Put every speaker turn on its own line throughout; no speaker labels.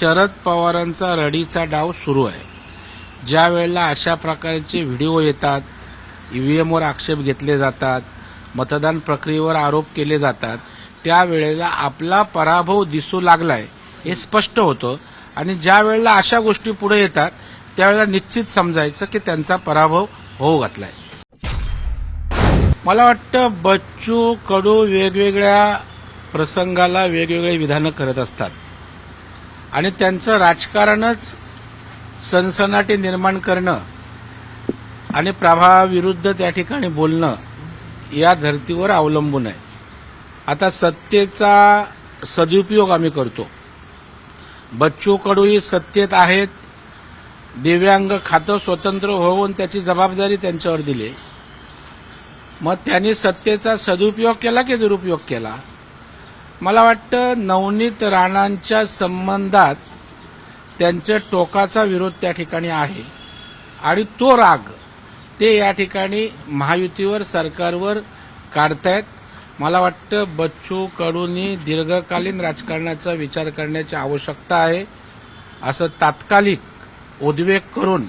शरद पवारांचा रडीचा डाव सुरू आहे. ज्या वेळेला अशा प्रकारचे व्हिडिओ येतात ईव्हीएमवर आक्षेप घेतले जातात मतदान प्रक्रियेवर आरोप केले जातात त्यावेळेला आपला पराभव दिसू लागलाय हे स्पष्ट होतं. आणि ज्या वेळेला अशा गोष्टी पुढे येतात त्यावेळेला निश्चित समजायचं की त्यांचा पराभव होऊ घातलाय. मला वाटतं बच्चू कडू वेगवेगळ्या प्रसंगाला वेगवेगळे विधानं करत असतात. आणि त्यांचं राजकारणच सनसनाटी निर्माण करणं आणि प्रभावाविरुद्ध त्या ठिकाणी बोलणं या धर्तीवर अवलंबून आहे. आता सत्तेचा सदुपयोग आम्ही करतो. बच्चू कडूही सत्तेत आहेत. दिव्यांग खातं स्वतंत्र होऊन त्याची जबाबदारी त्यांच्यावर दिली. मग त्यांनी सत्तेचा सदुपयोग केला की दुरुपयोग केला? मला वाटतं नवनीत राणांच्या संबंधात त्यांच्या टोकाचा विरोध त्या ठिकाणी आहे. आणि तो राग ते या ठिकाणी महायुतीवर सरकारवर काढतायत. मला वाटतं बच्चू कडूंनी दीर्घकालीन राजकारणाचा विचार करण्याची आवश्यकता आहे. असं तात्कालिक उद्वेग करून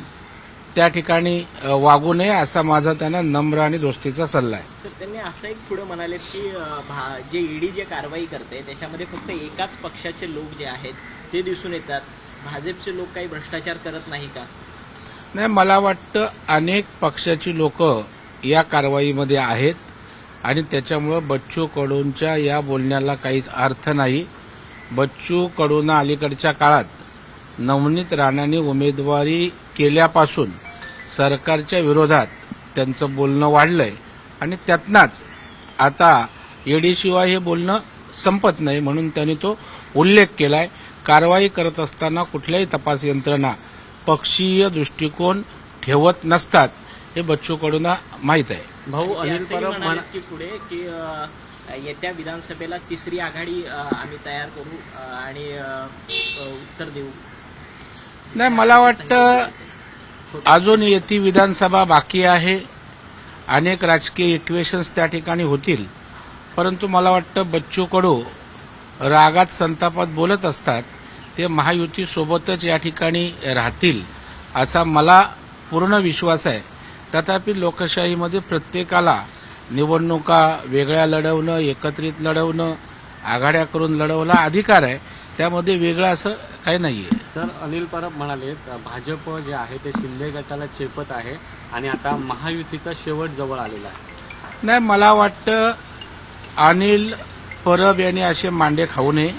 त्या ठिकाणी वागू नये असा माझा त्यांना नम्र आणि दोस्तीचा सल्ला आहे.
सर त्यांनी असं एक पुढे म्हणाले की जे ईडी जे कारवाई करते त्याच्यामध्ये फक्त एकाच पक्षाचे लोक जे आहेत ते दिसून येतात. भाजपचे लोक काही भ्रष्टाचार करत नाही का?
नाही मला वाटतं अनेक पक्षाची लोक या कारवाईमध्ये आहेत आणि त्याच्यामुळं बच्चू कडूंच्या या बोलण्याला काहीच अर्थ नाही. बच्चू कडूंना अलीकडच्या काळात नवनीत राणांनी उमेदवारी केल्यापासून सरकारच्या विरोधात त्यांचं बोलणं वाढलंय आणि त्यातनाच आता ईडीशिवाय हे बोलणं संपत नाही म्हणून त्यांनी तो उल्लेख केलाय. कारवाई करत असताना कुठल्याही तपास यंत्रणा पक्षीय दृष्टिकोन ठेवत नसतात हे बच्चू कडूंना माहीत आहे.
भाऊ अनिल परब
की पुढे की येत्या विधानसभेला तिसरी आघाडी आम्ही तयार करू आणि उत्तर देऊ.
नाही मला वाटतं अजून येती विधानसभा बाकी आहे. अनेक राजकीय इक्वेशन्स त्या ठिकाणी होतील. परंतु मला वाटतं बच्चू कडू रागात संतापात बोलत असतात. ते महायुतीसोबतच या ठिकाणी राहतील असा मला पूर्ण विश्वास आहे. तथापि लोकशाहीमध्ये प्रत्येकाला निवडणुका वेगळ्या लढवणं एकत्रित लढवणं आघाड्या करून लढवला अधिकार आहे. त्यामध्ये वेगळं असं काही नाहीये.
सर अनिल परब म्हणाले भाजप जे आहे ते शिंदे गटाला चेपत आहे आणि आता महायुतीचा शेवट जवळ आलेला आहे.
नाही मला वाटतं अनिल परब यांनी असे मांडे खाऊ नये.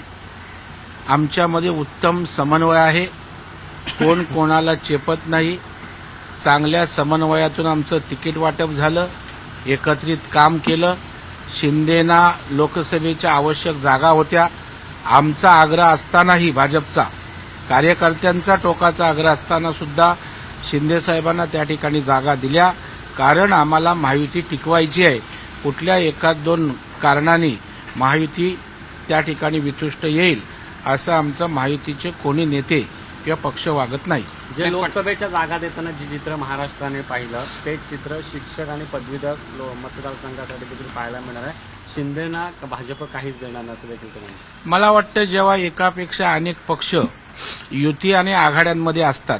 आमच्यामध्ये उत्तम समन्वय आहे. कोण कोणाला चेपत नाही. चांगल्या समन्वयातून आमचं तिकीट वाटप झालं. एकत्रित काम केलं. शिंदेना लोकसभेच्या आवश्यक जागा होत्या. आमचा आग्रह असतानाही भाजपचा कार्यकर्त्यांचा टोकाचा आग्रह असताना सुद्धा शिंदेसाहेबांना त्या ठिकाणी जागा दिल्या. कारण आम्हाला महायुती टिकवायची आहे. कुठल्या एकाच दोन कारणाने महायुती त्या ठिकाणी वितुष्ट येईल असं आमचं महायुतीचे कोणी नेते किंवा पक्ष वागत नाही.
जे लोकसभेच्या जागा देताना जे चित्र महाराष्ट्राने पाहिलं तेच चित्र शिक्षक आणि पदवीधर लो- मतदारसंघासाठी देखील पाहायला मिळणार आहे. शिंदेना का भाजप काहीच देणार नसेल देखील ते
मला वाटतं जेव्हा एकापेक्षा अनेक पक्ष युती आणि आघाड्यांमध्ये असतात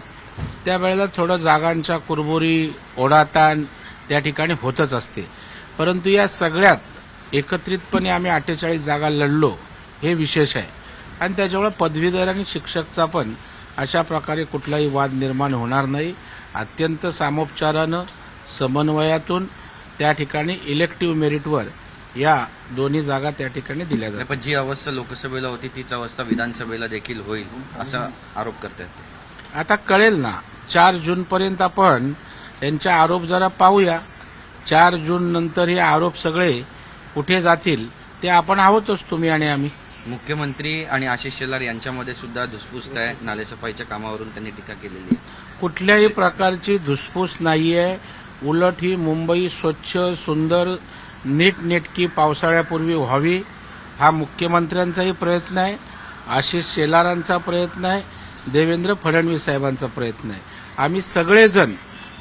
त्यावेळेला थोडं जागांच्या कुरबुरी ओढाताण त्या ठिकाणी होतच असते. परंतु या सगळ्यात एकत्रितपणे आम्ही अठ्ठेचाळीस जागा लढलो हे विशेष आहे. आणि त्याच्यामुळे पदवीधर आणि शिक्षकचा पण अशा प्रकारे कुठलाही वाद निर्माण होणार नाही. अत्यंत सामोपचारानं समन्वयातून त्या ठिकाणी इलेक्टिव्ह मेरिटवर या दोन्ही जागा त्या ठिकाणी दिल्या जातात.
पण जी अवस्था लोकसभेला होती तीच अवस्था विधानसभेला देखील होईल असा आरोप करतात
आता कळेल ना चार जूनपर्यंत आपण यांचे आरोप जरा पाहूया. चार जून नंतर हे आरोप सगळे कुठे जातील ते आपण आहोतच तुम्ही आणि आम्ही.
मुख्यमंत्री आणि आशिष शेलार यांच्यामध्ये सुद्धा धुसफूस आहे. नालेसफाईच्या कामावरून त्यांनी टीका केलेली आहे.
कुठल्याही प्रकारची धुसफूस नाहीये. उलट ही मुंबई स्वच्छ सुंदर नीटनेटकी पावसाळ्यापूर्वी व्हावी हा मुख्यमंत्र्यांचाही प्रयत्न आहे आशिष शेलारांचा प्रयत्न आहे देवेंद्र फडणवीस साहेबांचा प्रयत्न आहे. आम्ही सगळेजण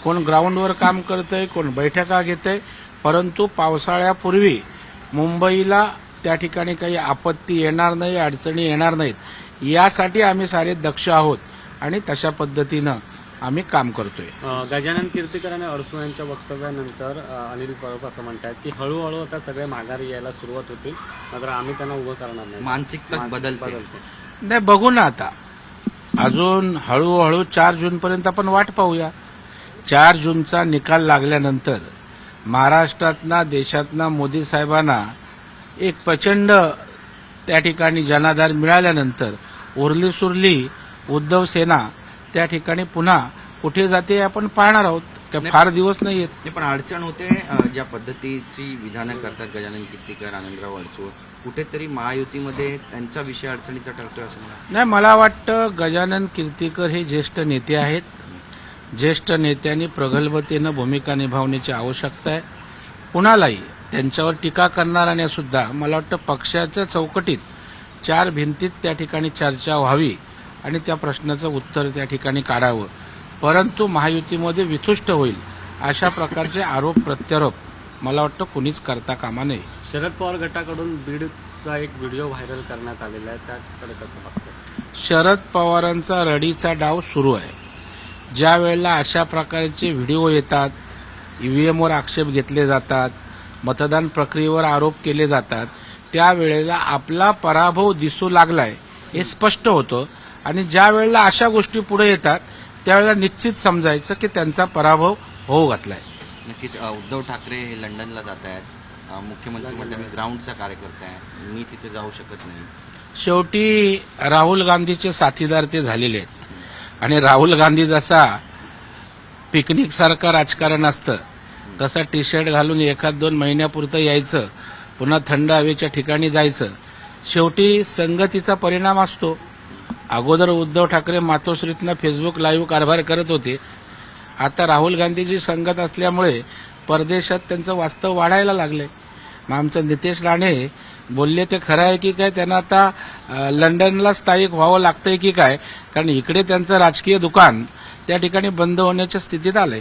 कोण ग्राउंडवर काम करतंय कोण बैठका घेतंय परंतु पावसाळ्यापूर्वी मुंबईला त्या ठिकाणी काही आपत्ती येणार नाही अडचणी येणार नाहीत. यासाठी आम्ही सारे दक्ष आहोत आणि तशा पद्धतीनं आम्ही काम करतोय.
गजानन कीर्तीकर आणि अडसू यांच्या वक्तव्यानंतर अनिल परब असं म्हणतात की हळूहळू आता सगळे माघारी यायला सुरुवात होतील मात्र आम्ही त्यांना उभं करणार नाही.
मानसिकता
मानसिक
बदलते.
नाही बघू ना आता. अजून हळूहळू चार जूनपर्यंत आपण वाट पाहूया. चार जूनचा निकाल लागल्यानंतर महाराष्ट्रातना देशातना मोदी साहेबांना एक प्रचंड त्या ठिकाणी जनाधार मिळाल्यानंतर उरली सुरली उद्धव सेना त्या ठिकाणी पुन्हा कुठे जाते आपण पाहणार आहोत. काय फार दिवस नाही आहेत.
पण अडचण होते ज्या पद्धतीची विधानं करतात गजानन कीर्तीकर आनंदराव अडसूळ कुठेतरी महायुतीमध्ये त्यांचा विषय अडचणीचा ठरतोय असं
नाही मला वाटतं गजानन कीर्तीकर हे ज्येष्ठ नेते आहेत. ज्येष्ठ नेत्यांनी प्रगल्भतेनं भूमिका निभावण्याची आवश्यकता आहे. कुणालाही त्यांच्यावर टीका करणाऱ्याने सुद्धा मला वाटतं पक्षाच्या चौकटीत चार भिंतीत त्या ठिकाणी चर्चा व्हावी. आणि त्या प्रश्नाचं उत्तर त्या ठिकाणी काढावं. परंतु महायुतीमध्ये वितुष्ट होईल अशा प्रकारचे आरोप प्रत्यारोप मला वाटतं कुणीच करता कामा नये.
शरद पवार गटाकडून बीडचा एक व्हिडिओ व्हायरल करण्यात आलेला आहे. त्याकडे कसं बघतो?
शरद पवारांचा रडीचा डाव सुरू आहे. ज्या वेळेला अशा प्रकारचे व्हिडिओ येतात ईव्हीएमवर आक्षेप घेतले जातात मतदान प्रक्रियेवर आरोप केले जातात त्यावेळेला आपला पराभव दिसू लागलाय हे स्पष्ट होतं. आणि ज्या वेळेला अशा गोष्टी पुढे येतात त्यावेळेला निश्चित समजायचं की त्यांचा पराभव होऊ घातलाय.
नक्कीच उद्धव ठाकरे हे लंडनला जात आहेत. मुख्यमंत्री म्हणतात मी ग्राउंडचा कार्यकर्ता आहे. मी तिथे जाऊ शकत नाही.
शेवटी राहुल गांधीचे साथीदार ते झालेले आहेत. आणि राहुल गांधी जसा पिकनिक सारखं राजकारण असतं तसा टी शर्ट घालून एखाद दोन महिन्यापुरतं यायचं पुन्हा थंड हवेच्या ठिकाणी जायचं शेवटी संगतीचा परिणाम असतो. अगोदर उद्धव ठाकरे मातोश्रीतनं फेसबुक लाईव्ह कारभार करत होते. आता राहुल गांधीची संगत असल्यामुळे परदेशात त्यांचं वास्तव वाढायला लागले मग आमचं नितेश राणे बोलले ते खरं आहे की काय? त्यांना आता लंडनला स्थायिक व्हावं लागतंय की काय? कारण इकडे त्यांचं राजकीय दुकान त्या ठिकाणी बंद होण्याच्या स्थितीत आलंय.